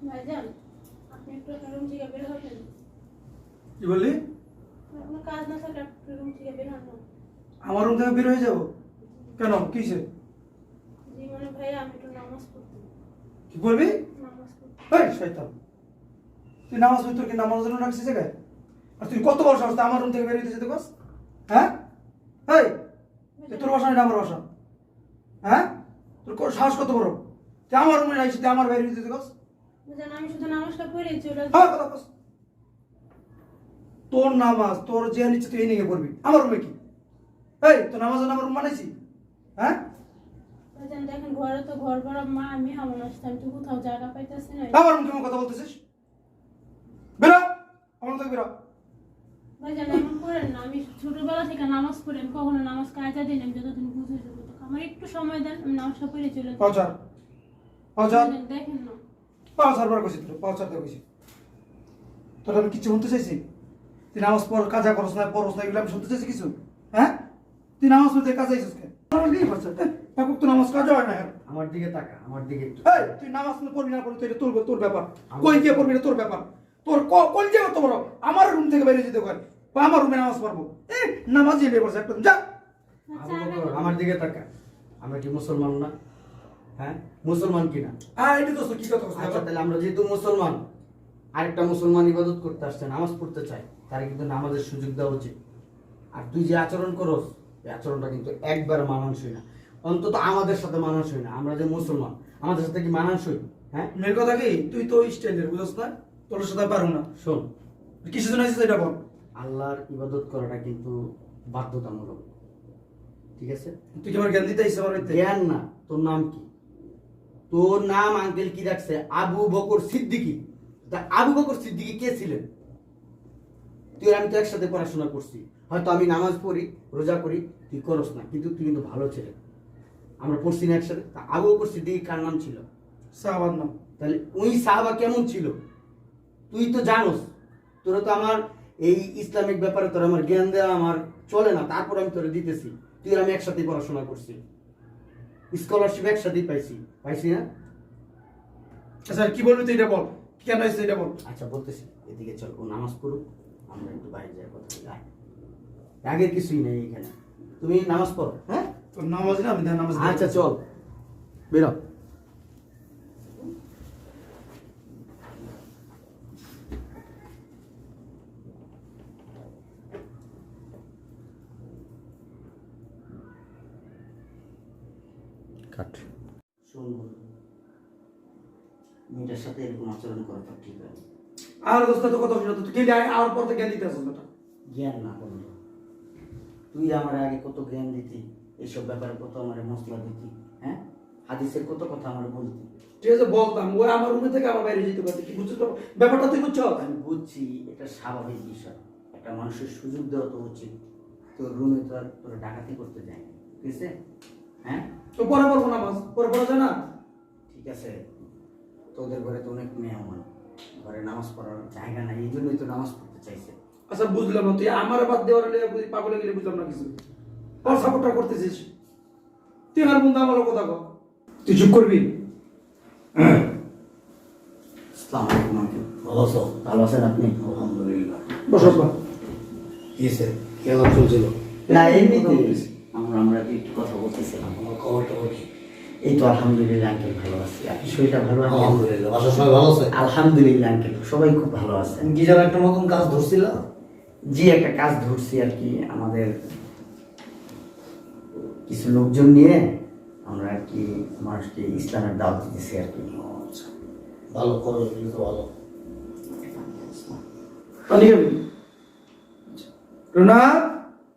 ভাইজান আপনি একটু রুম থেকে বের হবেন। কি বললি? আপনার কাজ না থাকলে একটু রুম থেকে বের হন আমার রুম থেকে বের হয়ে যাব? কেন? কিসে জি মানে ভাইয়া আমি একটু নামাজ পড়তে। কি বলবি? নামাজ পড়তে। এই শয়তান। তুই নামাজ পড়ি তোর কি নামাজ জন্য রাখছিস জায়গায়? আর তুই কত বড় সাহস আমার রুম থেকে বের হইতে যেতে হ্যাঁ? এই তোর বাসা না আমার বাসা। হ্যাঁ? তোর সাহস কত বড়? তুই আমার রুমে রাখছিস তুই আমার যেতে পারস? ভাইজান আমি শুধু নামাজটা পড়ে চলে হ্যাঁ তোর নামাজ তোর যে নিচ্ছে তুই নিয়ে পড়বি। আমার রুমে কি? এই তোর নামাজ আমার রুম বানাইছি হ্যাঁ? দেখেন ঘরে তো ঘর ভরা মা আমি হামন আসছে আমি কোথাও জায়গা পাইতেছি না। আমার রুম কেমন কথা বলতেছিস? বেরো আমার থেকে বেরো। ভাইজান এমন করেন না আমি ছোটবেলা থেকে নামাজ পড়ি আমি কখনো নামাজ কায়দা দিন আমি যতদিন বুঝে যাব। আমার একটু সময় দেন আমি নামাজটা পড়ে চলে যাব দেখেন না। পাঁচার বার কইছি তোর আমি কিছু শুনতে চাইছি? তুই নামাজ পড় কাজা করস না পড়স না এগুলো আমি শুনতে চাইছি কিছু? হ্যাঁ? তুই নামাজ পড়তে কাজে আইছিস কেন? করছে তো নামাজ কাজা হয় না আমার দিকে তাকা আমার দিকে এই তুই নামাজ না পড়বি না পড়বি তোর তোর ব্যাপার। কই গিয়ে পড়বি না তোর ব্যাপার। তোর কোন বড়? আমার রুম থেকে বাইরে যেতে বা আমার রুমে নামাজ পড়ব। এ একদম যা। আবু আমার দিকে তাকা। আমরা কি মুসলমান না? হ্যাঁ? মুসলমান কি না হ্যাঁ এটা তো কি কথা আচ্ছা তাহলে আমরা যেহেতু মুসলমান আরেকটা মুসলমান ইবাদত করতে আসছে নামাজ পড়তে চায় তার কিন্তু নামাজের সুযোগ দেওয়া উচিত। আর তুই যে আচরণ করস এই আচরণটা কিন্তু একবার মানানসই না। অন্তত আমাদের সাথে মানানসই না আমরা যে মুসলমান আমাদের সাথে কি মানানসই? হ্যাঁ? মেয়ের কথা কি? তুই তো স্টাইলের বুঝছ না? তোর সাথে পারব না। শোন। কিসের জন্য আসিস এটা বল। আল্লাহর ইবাদত করাটা কিন্তু বাধ্যতামূলক। ঠিক আছে? তুই কি আমার জ্ঞান দিতে জ্ঞান না তোর নাম কি? তোর নাম আঙ্কেল কি রাখছে? আবু বকর সিদ্দিকি। তা আবু বকর সিদ্দিকি কে ছিলেন? তুই আমি তো একসাথে পড়াশোনা করছি। হয়তো আমি নামাজ পড়ি রোজা করি তুই করস না কিন্তু তুই কিন্তু ভালো ছেলে। আমরা পড়ছি না একসাথে। তা আবু বকর সিদ্দিকি কার নাম ছিল? সাহাবার নাম। তাহলে ওই সাহাবা কেমন ছিল? তুই তো জানোস তোরা তো আমার এই ইসলামিক ব্যাপারে তোর আমার জ্ঞান দেওয়া আমার চলে না তারপর আমি তোরা দিতেছি। তুই আমি একসাথে পড়াশোনা করছি। স্কলারশিপ একসাথেই পাইছি। পাইছি না? আচ্ছা কি বলবি তুই এটা বল? কেন হয়েছে এটা বল? আচ্ছা বলতেছি এদিকে চল ও নামাজ পড়ুক আমরা একটু বাইরে যাই কথা বলি। রাগের কিছুই নেই এখানে। তুমি নামাজ পড়ো হ্যাঁ? তোর নামাজ না আমি নামাজ আচ্ছা চল বেরো। কাট মেয়েটার সাথে এরকম আচরণ করাটা ঠিক আছে আর দোস্ত তো কত শুনে তুই কি আর পর থেকে জ্ঞান দিতে আসছিস বেটা জ্ঞান না বন্ধু তুই আমার আগে কত জ্ঞান দিতি এইসব ব্যাপারে কত আমার মশলা দিতি হ্যাঁ? হাদিসের কত কথা আমার বলতি। ঠিক আছে বলতাম। ওই আমার রুমে থেকে আমার বাইরে যেতে পারতি। বুঝছিস ব্যাপারটা তুই বুঝছ? আমি বুঝছি এটা স্বাভাবিক বিষয়। একটা মানুষের সুযোগ দেওয়া তো উচিত। তোর রুমে তো আর তোর ডাকাতি করতে যায় না। ঠিক আছে? হ্যাঁ? তো পরে পড়ব নামাজ পরে পড়া যায় না? ঠিক আছে। তোদের ঘরে তো অনেক মেহমান। ঘরে নামাজ পড়ার জায়গা নাই এই জন্যই তো নামাজ পড়তে চাইছে। আচ্ছা বুঝলাম না তুই। আমার বাদ দেওয়ার লেগে বুঝি পাগলে গেলে বুঝলাম না কিছু। তোর সাপোর্টটা করতেছিস। তুই আমার বন্ধু আমার কথা কর তুই চুপ করবি? আসসালামু আলাইকুম আঙ্কেল। ভালো আছো? ভালো আছেন আপনি? আলহামদুলিল্লাহ। বসো বা কিসে কেমন চলছিল? না এমনিতে আমরা আমরা একটু কথা বলতেছিলাম আমার খবর টবর কি এই তো আলহামদুলিল্লাহ আঙ্কেল ভালো আছে। আপনি শরীরটা ভালো আছে আলহামদুলিল্লাহ বাসার সবাই ভালো আছে? আলহামদুলিল্লাহ আঙ্কেল সবাই খুব ভালো আছে। কি যেন একটা নতুন কাজ ধরছিল? জি একটা কাজ ধরছি আর কি আমাদের কিছু লোকজন নিয়ে আমরা আর কি মানুষকে ইসলামের দাওয়াত দিতেছি আর কি। আচ্ছা। ভালো করো এগুলো তো ভালো। রুনা?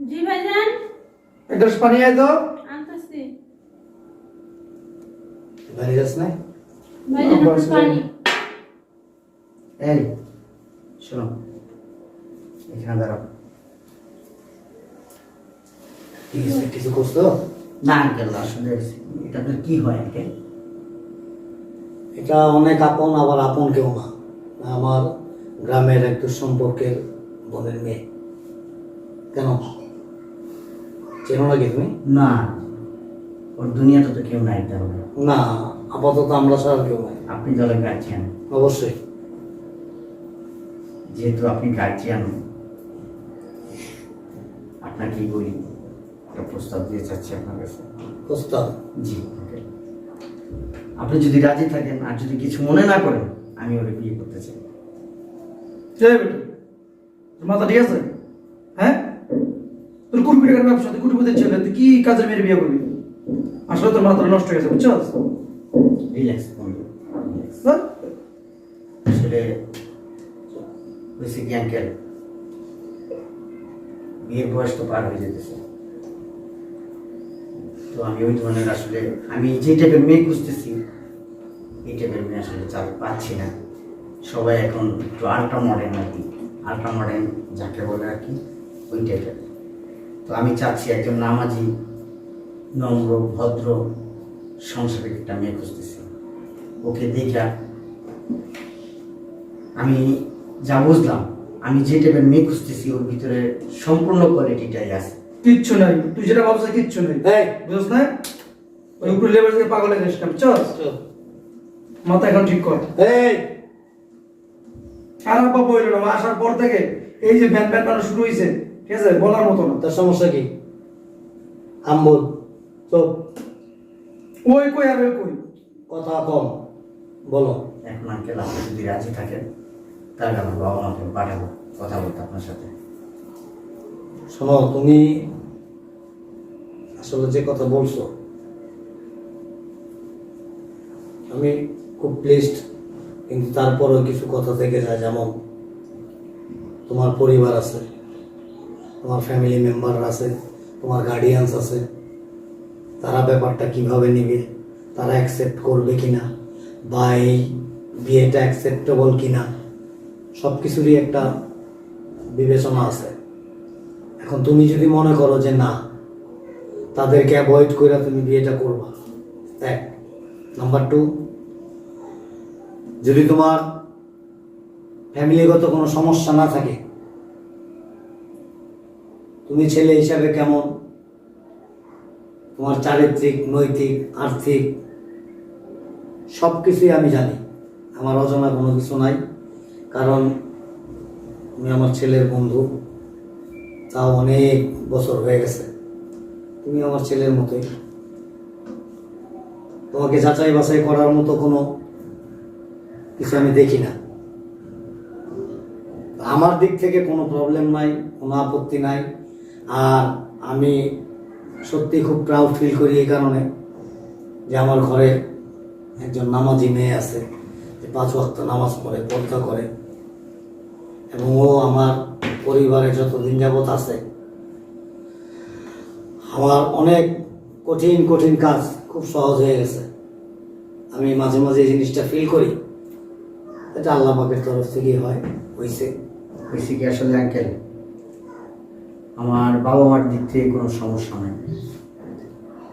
জি ভাইজান? এক গ্লাস পানি আয় তো। আনতেছি। যাস পানি। এই শোনো। এখানে দাঁড়াও। কিছু করছ? না আঙ্কেল আসলে এটা আপনার কি হয় আঙ্কেল এটা অনেক আপন আবার আপন কেউ না। আমার গ্রামের একটু সম্পর্কের বোনের মেয়ে। কেন? চেনো নাকি তুমি? না। ওর দুনিয়াতে তো কেউ নাই তাহলে। না আপাতত আমরা ছাড়া কেউ নাই। আপনি জলে গেছেন অবশ্যই। যেহেতু আপনি গার্জিয়ান আপনাকে বলি একটা প্রস্তাব দিয়ে চাচ্ছি আপনার কাছে। প্রস্তাব? জি আপনি যদি রাজি থাকেন আর যদি কিছু মনে না করেন আমি ওরে বিয়ে করতে চাই। মাথা ঠিক আছে? হ্যাঁ? তোর কুড়ি টাকার ব্যবসা? তুই কুটিপতির ছেলে তুই কি কাজের মেয়ের বিয়ে করবি? আসলে তোর মাথা নষ্ট হয়ে গেছে বুঝছস? রিল্যাক্স বন্ধু relax। আসলে হয়েছে কি আঙ্কেল বিয়ের বয়স তো পার হয়ে যেতেছে। তো আমি ওই ধরনের আসলে আমি যে টাইপের মেয়ে খুঁজতেছি এই টাইপের মেয়ে আসলে চাল পাচ্ছি না। সবাই এখন একটু আল্ট্রা মডার্ন আর কি। আল্ট্রা মডার্ন যাকে বলে আর কি ওই টাইপের তো আমি চাচ্ছি একজন নামাজি নম্র ভদ্র সংসারিক একটা মেয়ে খুঁজতেছি। ওকে দেখা আমি যা বুঝলাম আমি যে টাইপের মেয়ে খুঁজতেছি ওর ভিতরে সম্পূর্ণ কোয়ালিটিটাই আছে। কিচ্ছু নাই। তুই যেটা ভাবছিস কিচ্ছু নেই। এই। বুঝছ না? ওই উপরে লেবার থেকে পাগল হয়ে না বুঝছস মাথা এখন ঠিক কর। এই। আর বইল না আসার পর থেকে এই যে ভ্যান ভ্যান শুরু হয়েছে ঠিক আছে বলার মতো না। তার সমস্যা কি? আম্বুল চুপ। ওই কই আর ওই কই? কথা কম। বলো। এখন আঙ্কেল আপনি যদি রাজি থাকেন তাহলে আমার বাবা মাকে পাঠাবো কথা বলতে আপনার সাথে। শোনো তুমি আসলে যে কথা বলছো আমি খুব প্লিজড কিন্তু তারপরেও কিছু কথা থেকে যায় যেমন তোমার পরিবার আছে। তোমার ফ্যামিলি মেম্বার আছে, তোমার গার্ডিয়ানস আছে, তারা ব্যাপারটা কীভাবে নেবে, তারা অ্যাকসেপ্ট করবে কিনা, বা এই বিয়েটা অ্যাকসেপ্টেবল কি না সব কিছুরই একটা বিবেচনা আছে। এখন তুমি যদি মনে করো যে না, তাদেরকে অ্যাভয়েড করে তুমি বিয়েটা করবা, এক। নাম্বার টু যদি তোমার ফ্যামিলিগত কোনো সমস্যা না থাকে তুমি ছেলে হিসাবে কেমন? তোমার চারিত্রিক, নৈতিক, আর্থিক সব কিছুই আমি জানি। আমার অজানা কোনো কিছু নাই, কারণ তুমি আমার ছেলের বন্ধু। তাও অনেক বছর হয়ে গেছে। তুমি আমার ছেলের মতোই। তোমাকে যাচাই বাছাই করার মতো কোনো কিছু আমি দেখি না। আমার দিক থেকে কোনো প্রবলেম নাই, কোনো আপত্তি নাই। আর আমি সত্যি খুব প্রাউড ফিল করি এই কারণে যে আমার ঘরে একজন নামাজি মেয়ে আছে, যে পাঁচ ওয়াক্ত নামাজ পড়ে পর্দা করে। এবং ও আমার পরিবারে যতদিন যাবৎ আছে, আমার অনেক কঠিন কঠিন কাজ খুব সহজ হয়ে গেছে। আমি মাঝে মাঝে এই জিনিসটা ফিল করি। এটা আল্লাহ পাকের তরফ থেকেই হয় হয়েছে হয়েছে কি আসলে আঙ্কেল আমার বাবা মার দিক থেকে কোনো সমস্যা নেই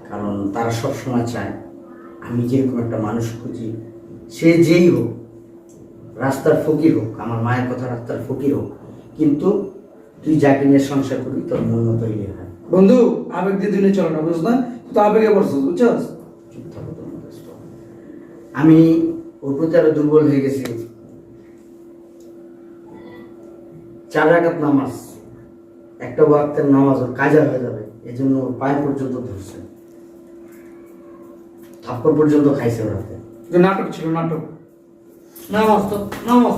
কারণ তারা সবসময় চায় আমি যেরকম একটা মানুষ খুঁজি সে যেই হোক রাস্তার ফকির হোক আমার মায়ের কথা রাস্তার ফকির হোক কিন্তু তুই যাকে নিয়ে সংসার করবি তোর মন মতো ইয়ে হয়। বন্ধু আবেগ দিয়ে দিনে চলে না বুঝছ না তুই তো আবেগে পড়ছিস বুঝছস। আমি ওর প্রতি আরও দুর্বল হয়ে গেছি। চার রাকাত নামাজ। একটা ওয়াক্তের নামাজ ওর কাজা হয়ে যাবে এই জন্য ওর পায়ে পর্যন্ত ধরছে। থাপ্পড় পর্যন্ত খাইছে ওর হাতে। নাটক ছিল নাটক। নামাজ তো নামাজ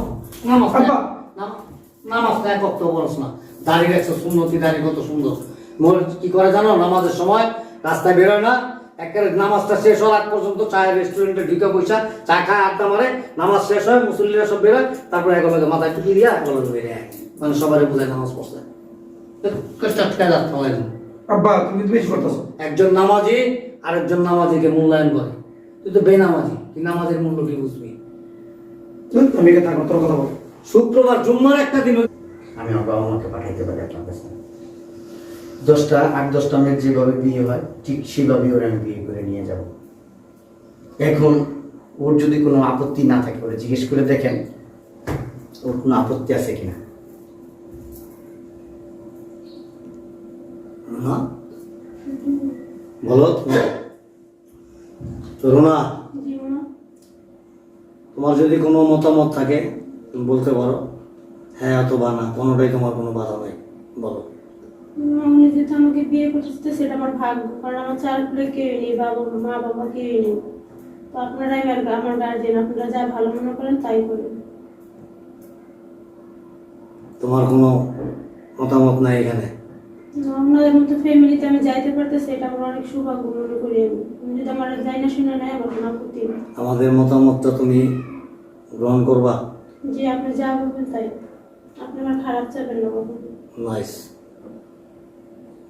নামাজ তো- আব্বা। নাম- নামাজ তো এক অক্ত বলস না। দাঁড়িয়ে রাখছো সুন্নতি দাঁড়িয়ে কত সুন্দর। মোর কি করে জানো নামাজের সময় রাস্তায় বেরোয় না একেবারে নামাজটা শেষ হওয়ার আগ পর্যন্ত চায়ের রেস্টুরেন্টে ঢুকে পয়সা চা খায় আড্ডা মারে নামাজ শেষ হয় মুসল্লিরা সব বেরোয় তারপরে একলগে মাথায় টুপি দিয়া একলগে বেরিয়ে আয় মানে সবারই বোঝায় নামাজ পড়ছে। কষ্ট আটকায় যাচ্ছে আমার এখন। আব্বা তুমি বেশি করতেছ। একজন নামাজি আরেকজন নামাজিকে মূল্যায়ন করে। তুই তো বেনামাজি তুই নামাজের মূল্য কি বুঝবি? আমি এখানে থাকব তোর কথা বল। শুক্রবার জুম্মার একটা দিন আমি আমার বাবা মাকে পাঠাইতে পারি আপনার কাছে। দশটা আট দশটা মেয়ের যেভাবে বিয়ে হয় ঠিক সেভাবে ওরা আমি বিয়ে করে নিয়ে যাব। এখন ওর যদি কোনো আপত্তি না থাকে ওরা জিজ্ঞেস করে দেখেন ওর কোনো আপত্তি আছে কিনা। না? বলো রুনা তোমার যদি কোনো মতামত থাকে তুমি বলতে পারো। হ্যাঁ অথবা না কোনোটাই তোমার কোনো বাধা নাই। বলো। উনি যেহেতু আমাকে বিয়ে করতে সেটা আমার ভাগ্য। কারণ আমার চার কুলে কেউই নেই বাবা মা বাবা কেউই নেই। তো আপনারাই আমার আমার গার্জেন আপনারা যা ভালো মনে করেন তাই করেন তোমার কোনো মতামত নাই এখানে? আপনাদের মতো ফ্যামিলিতে আমি যাইতে পারতেছি এটা আমার অনেক সৌভাগ্য মনে করি আমি। যদি আমার যাই না শুনে নেয় আমার কোনো আপত্তি আমাদের মতামতটা তুমি গ্রহণ করবা? যে আপনি যা বলবেন তাই। আপনি আমার খারাপ চাবেন না কখনো নাইস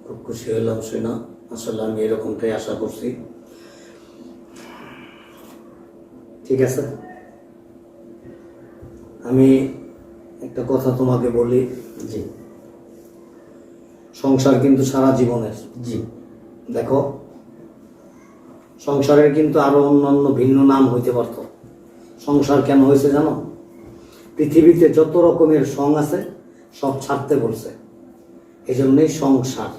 খুব খুশি হলাম শুনা আসলে আমি এরকমটাই আশা করছি। ঠিক আছে? আমি একটা কথা তোমাকে বলি। জি। সংসার কিন্তু সারা জীবনের। জি। দেখো সংসারের কিন্তু আরও অন্যান্য ভিন্ন নাম হইতে পারত। সংসার কেন হয়েছে জানো? পৃথিবীতে যত রকমের সং আছে সব ছাড়তে বলছে। এই জন্যই সংসার।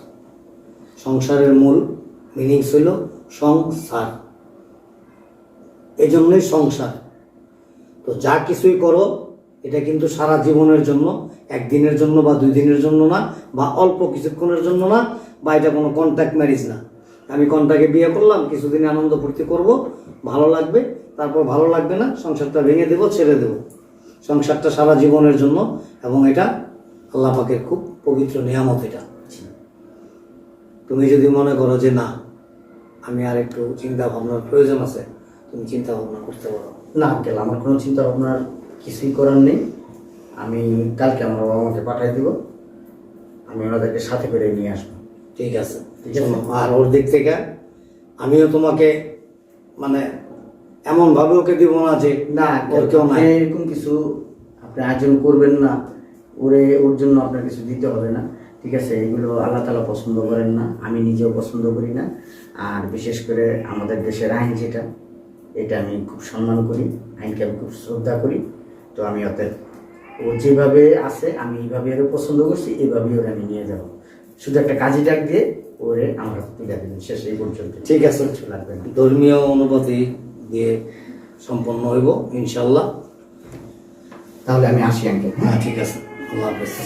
সংসারের মূল মিনিংস হইল সংসার। এই জন্যই সংসার। তো যা কিছুই করো এটা কিন্তু সারা জীবনের জন্য একদিনের জন্য বা দুই দিনের জন্য না, বা অল্প কিছুক্ষণের জন্য না, বা এটা কোনো কন্ট্যাক্ট ম্যারেজ না। আমি কন্ট্যাক্টে বিয়ে করলাম, কিছুদিন আনন্দ ফুর্তি করব, ভালো লাগবে, তারপর ভালো লাগবে না, সংসারটা ভেঙে দেবো, ছেড়ে দেবো। সংসারটা সারা জীবনের জন্য, এবং এটা আল্লাহ পাকের খুব পবিত্র নিয়ামত এটা। তুমি যদি মনে করো যে না, আমি আর একটু চিন্তা ভাবনার প্রয়োজন আছে, তুমি চিন্তা ভাবনা করতে পারো। না, আঙ্কেল, আমার কোনো চিন্তা ভাবনার কিছুই করার নেই। আমি কালকে আমার বাবা মাকে পাঠিয়ে দিব। আমি ওনাদেরকে সাথে করে নিয়ে আসব। ঠিক আছে। ঠিক আছে। আর ওর দিক থেকে আমিও তোমাকে মানে এমন ভাবে ওকে দিব না যে না কেউ আপনি এরকম কিছু আপনি আয়োজন করবেন না। ওরে ওর জন্য আপনার কিছু দিতে হবে না। ঠিক আছে? এগুলো আল্লাহ তালা পছন্দ করেন না। আমি নিজেও পছন্দ করি না। আর বিশেষ করে আমাদের দেশের আইন যেটা এটা আমি খুব সম্মান করি। আইনকে আমি খুব শ্রদ্ধা করি। তো আমি অতএব ও যেভাবে আছে আমি এইভাবে ওরে পছন্দ করছি এভাবে ওরা আমি নিয়ে যাব। শুধু একটা কাজে ডাক দিয়ে ওরে আমরা তুলে দিন শেষ এই পর্যন্ত। ঠিক আছে। কিছু লাগবে না। ধর্মীয় অনুভূতি দিয়ে সম্পন্ন হইব ইনশাল্লাহ তাহলে আমি আসি আঙ্কেল। হ্যাঁ ঠিক আছে। আল্লাহ হাফেজ।